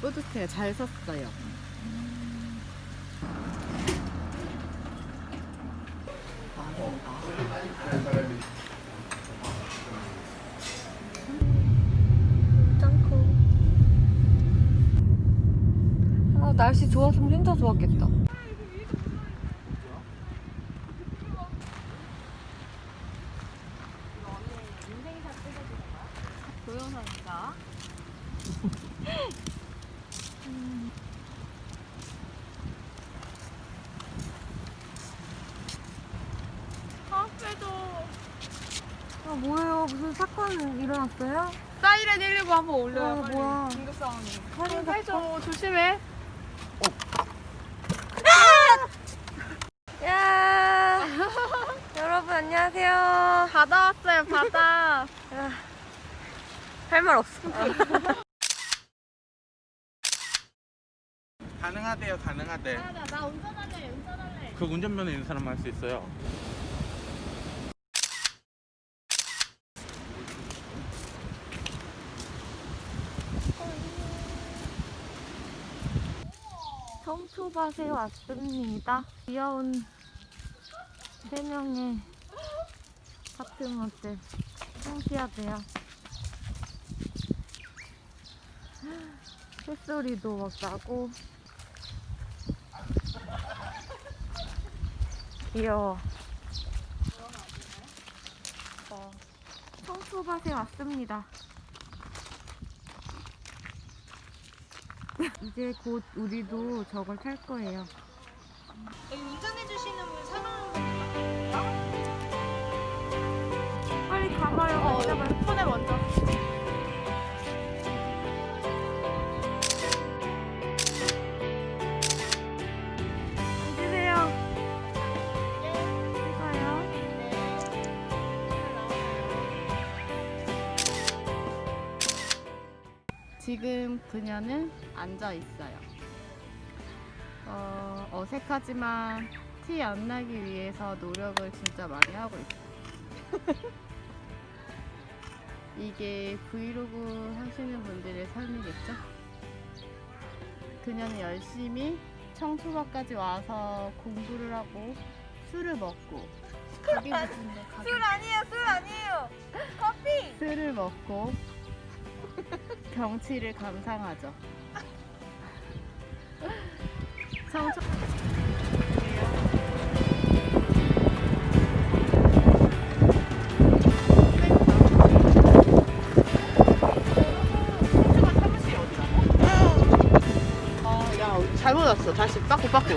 뿌듯해요. 잘 섰어요. 짱코. 아, 날씨 좋았으면 진짜 좋았겠다. 아, 빼줘. 아, 뭐예요? 무슨 일어났어요? 사이렌 119 한번 올려요. 아, 빨리. 뭐야. 긴급 상황이. 사이렌 빼줘. 조심해. 야 여러분 안녕하세요. 바다 왔어요, 바다. 할 말 없어. 가능하대요, 가능하대. 나, 나 운전할래, 운전할래. 그 운전면허 있는 사람만 할 수 있어요. 성초밭에 왔습니다. 귀여운 세 명의 파트너들 청취하세요. 새소리도 막 나고 귀여워. 어, 청초밭에 왔습니다. 이제 곧 우리도 저걸 탈 거예요. 여기 운전해주시는 분 사람 빨리 가봐요. 어. 폰에 먼저. 지금 그녀는 앉아 있어요. 어, 어색하지만 티 안 나기 위해서 노력을 진짜 많이 하고 있어요. 이게 브이로그 하시는 분들의 삶이겠죠? 그녀는 열심히 청소밖까지 와서 공부를 하고 술을 먹고 가게 무슨데 가게 술 아니에요 술 아니에요 커피 술을 먹고 경치를 감상하죠. 청초 아, 야, 잘못 왔어. 다시 빠꾸 빠꾸.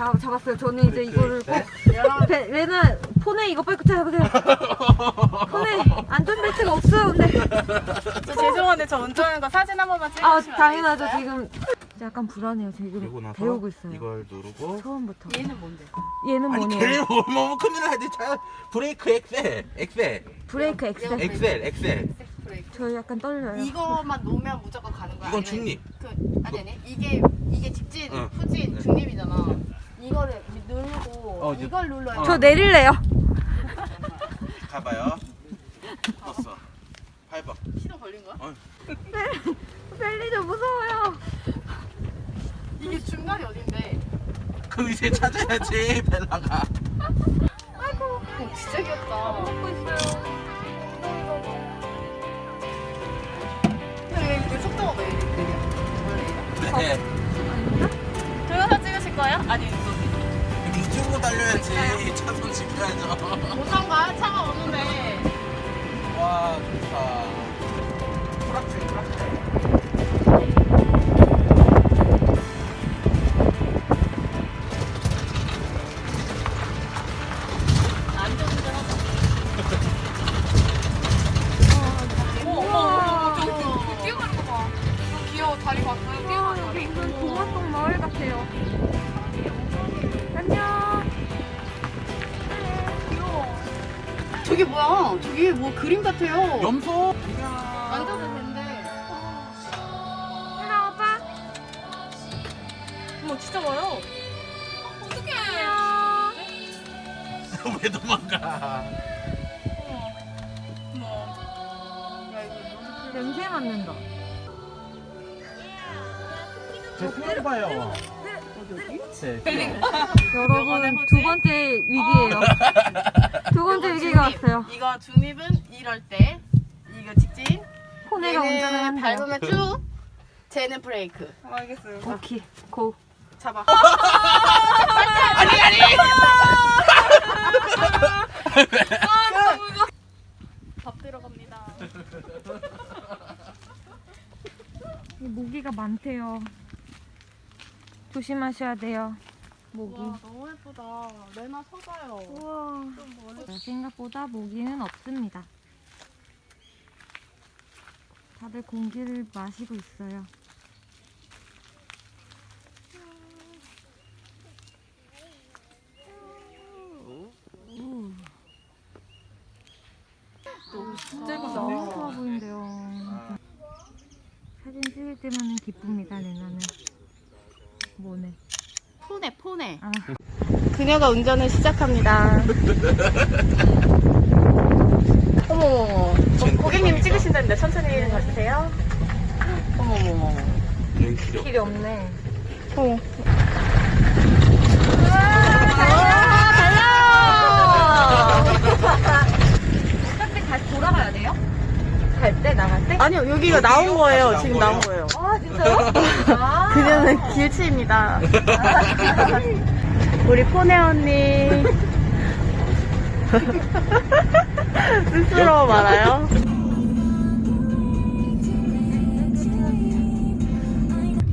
잡, 잡았어요. 저는 이제 이거를 꼭. 벨, 레나, 폰에 이거 빨리 잡으세요. 폰에 안전벨트가 없어요, 근데. 저 죄송한데 저 운전하는 거 사진 한 번만 아, 찍어주시면 당연하죠. 안 되겠어요? 지금. 약간 불안해요. 그리고 지금 나서 배우고 있어요. 이걸 누르고 처음부터. 얘는 뭔데? 얘는 아니 뭐냐? 걔를 뭐 큰일 나지 차 브레이크 엑셀 엑셀 브레이크 엑셀. 엑셀 엑셀 섹스 브레이크. 저 약간 떨려요. 이거만 놓으면 무조건 가는 거야. 이건 아니면 중립 그 아니 아니 이게 이게 직진, 응. 후진, 응. 중립이잖아. 이거를 누르고 어, 이제- 이걸 눌러야 저 내릴래요. 가봐요 떴어 밟아 시동 걸린 거야? 어. 벨리 좀 무서워요. 이게 중간이 어딘데? 그 이제 찾아야지 벨라가 아이고. 어, 진짜 귀엽다. 먹고 있어요. 근데 왜 속도가 왜 느려? 네 동영상 차선 지켜야죠 보상가 차가 오는데 와 좋다 프락트 프락트 안전운전 하자. 어머 어머 그 뛰어가는 거 봐. 귀여워 다리 봤어요? 와, 뛰어가는 여기 다리. 무슨 동화속 마을 같아요. 저게 뭐야? 저게 뭐 그림 같아요. 염소? 만져도 된대. 올라와봐. 와 진짜 와요. 어떡해. 어? 왜 도망가? 어머. 야, 이거 냄새 맡는다. 제 어, 손을 봐요. 여기 여기? 제 여러분 두 번째 위기예요. 아. 두 번째 위기가 왔어요. 이거 중립은 이럴 때 이거 직진 포네가 운전을 얘는 한대요. 밟으면 쭉 쟤는 브레이크 알겠어요. 오케이 고. 잡아 아니 아니. 밥 들어갑니다 이 모기가 많대요. 조심하셔야 돼요. 모기. 와 너무 예쁘다 레나 서봐요 우와. 생각보다 모기는 없습니다. 다들 공기를 마시고 있어요. 우. 진짜 너무 좋아 보인대요. 사진 찍을 때만은 기쁩니다, 레나는. 뭐네. 폰에 폰에 아. 그녀가 운전을 시작합니다 어머머머 고객님이 찍으신다는데 천천히 가주세요 어머머머. 길이 없네. 어차피 다시 돌아가야 돼요? 갈 때, 나갈 때? 아니요 여기가 나온 거예요 지금 나온 거예요 아, 진짜요? 아. 그녀는 길치입니다 우리 포네 언니 쑥스러워 말아요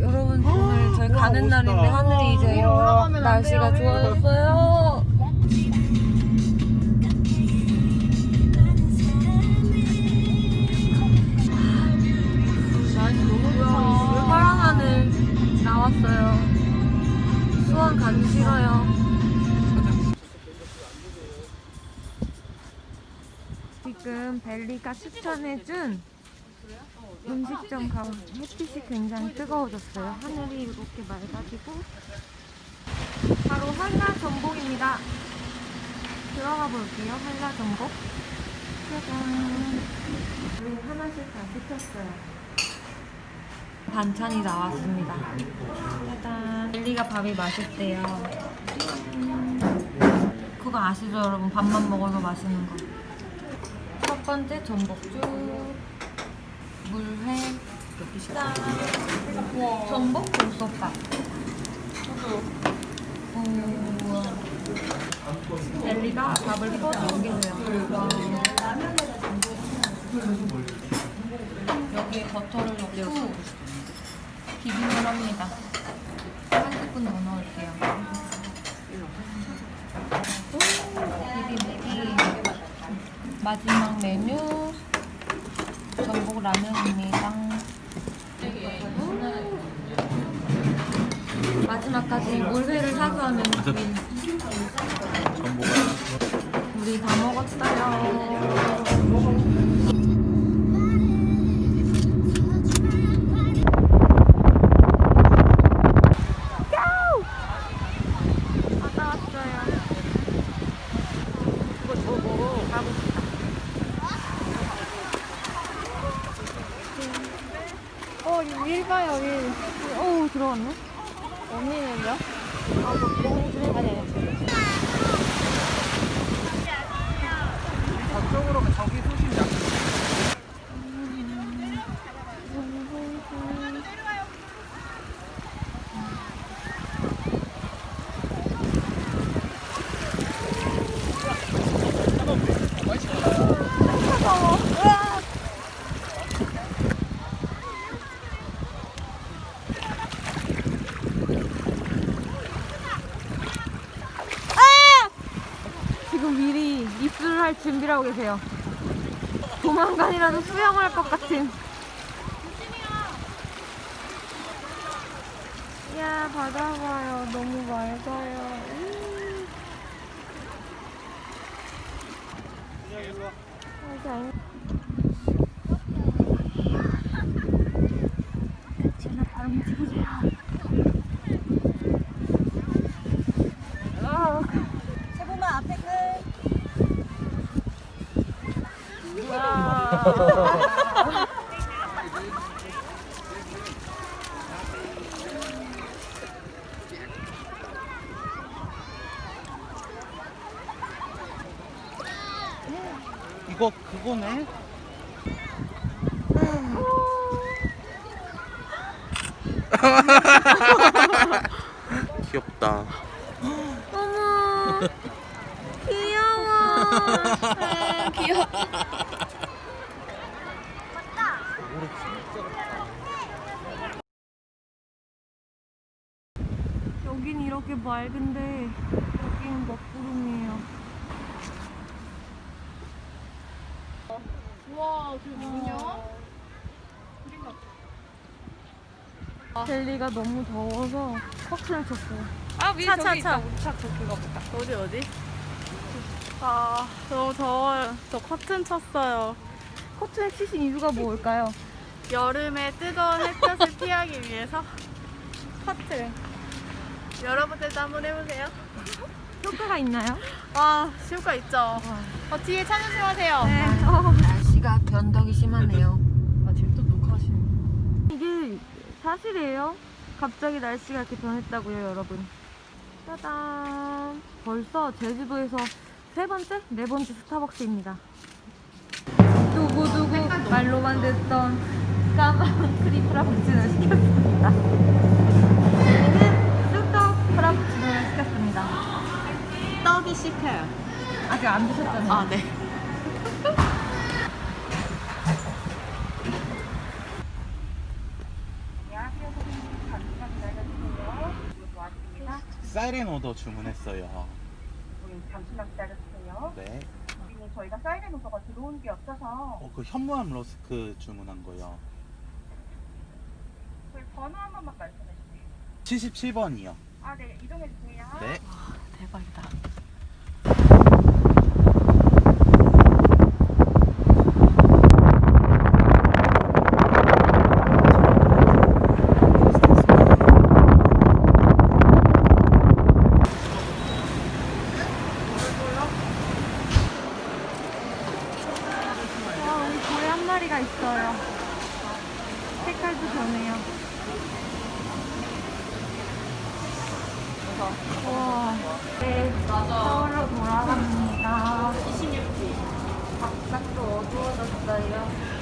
여러분, 오늘 저희 가는 멋있다. 날인데 하늘이 이제 올라가면 안 날씨가. 좋아졌어요. 가기 싫어요. 지금 벨리가 추천해준 음식점 가면 햇빛이 굉장히 뜨거워졌어요. 하늘이 이렇게 맑아지고 바로 한라 전복입니다. 들어가 볼게요. 한라 전복. 짜잔. 우리 하나씩 다 시켰어요. 반찬이 나왔습니다. 짜잔. 벨리가 밥이 맛있대요. 음. 그거 아시죠, 여러분? 밥만 먹어도 맛있는 거. 첫 번째 전복죽. 물회, 짠, 전복. 우와. 젤리가 밥을 퍼 넘겨줘요. 와. 여기에 버터를 넣고 비빔을 합니다. 한 스푼 더 넣을게요. 비빔기 마지막 메뉴 전복 라면입니다. 마지막까지 물회를 사서 하는 우리 전보가 우리 다 먹었어요. 갔다 왔어요. 이거 보고 가봅시다. 어, 일 봐요, 일. 오 들어갔네. 언니는요? 아, 뭐, 아니, 아니. 저쪽으로 저기 소심장. 지금 미리 하고 계세요. 조만간이라도 수영할 것 같은. 야 바다 봐요. 너무 맑아요. 음. 맞아. 지나 바람 찍으세요. 아, 세보만 앞에 끝. 이거 그거네. 귀엽다. 어머 귀여워 귀여워. 여긴 이렇게 맑은데 여기는 먹구름이에요 우와, 저게 뭐냐? 젤리가 너무 더워서 커튼을 쳤어요 아, 위에 차, 저기 차, 있다. 차. 우리 차 저기가 보다. 어디, 어디? 아, 너무 더워요. 저 커튼 쳤어요. 커튼을 치신 이유가 뭘까요? 여름에 뜨거운 햇볕을 피하기 위해서 커튼. 여러분들도 한번 해보세요. 효과가 있나요? 와, 효과 있죠? 어, 뒤에 차 조심하세요. 네 어. 날씨가 변덕이 심하네요. 아, 지금 또 녹화하시는 이게 사실이에요? 갑자기 날씨가 이렇게 변했다고요, 여러분. 짜잔. 벌써 제주도에서 세 번째, 네 번째 스타벅스입니다. 두고두고 말로만 듣던 까만 크림 프라푸치노 시켰습니다. 저희는 쑥떡 프라푸치노를 시켰습니다. 떡이 씹혀요. 아직 안 드셨잖아요. 아, 네. 사이렌 오더 주문했어요. 잠시만 기다려주세요. 네. 고객님 저희가 사이렌 오더가 들어온 게 없어서 어, 그 현무암 러스크 주문한 거요. 번호 한 번만 말씀해 주세요. 77번이요. 아, 네, 이동해 주세요. 네. 대박이다. 와, 우리 고래 한 마리가 있어요. 색깔도 변해요. 와, 네, 서울로 돌아갑니다. 26지. 바깥도 어두워졌어요.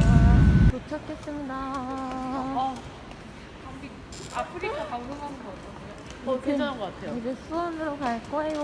와, 도착했습니다. 아프리카 방송하는 거 어떠세요? 어, 괜찮은 것 같아요. 이제 수원으로 갈 거예요.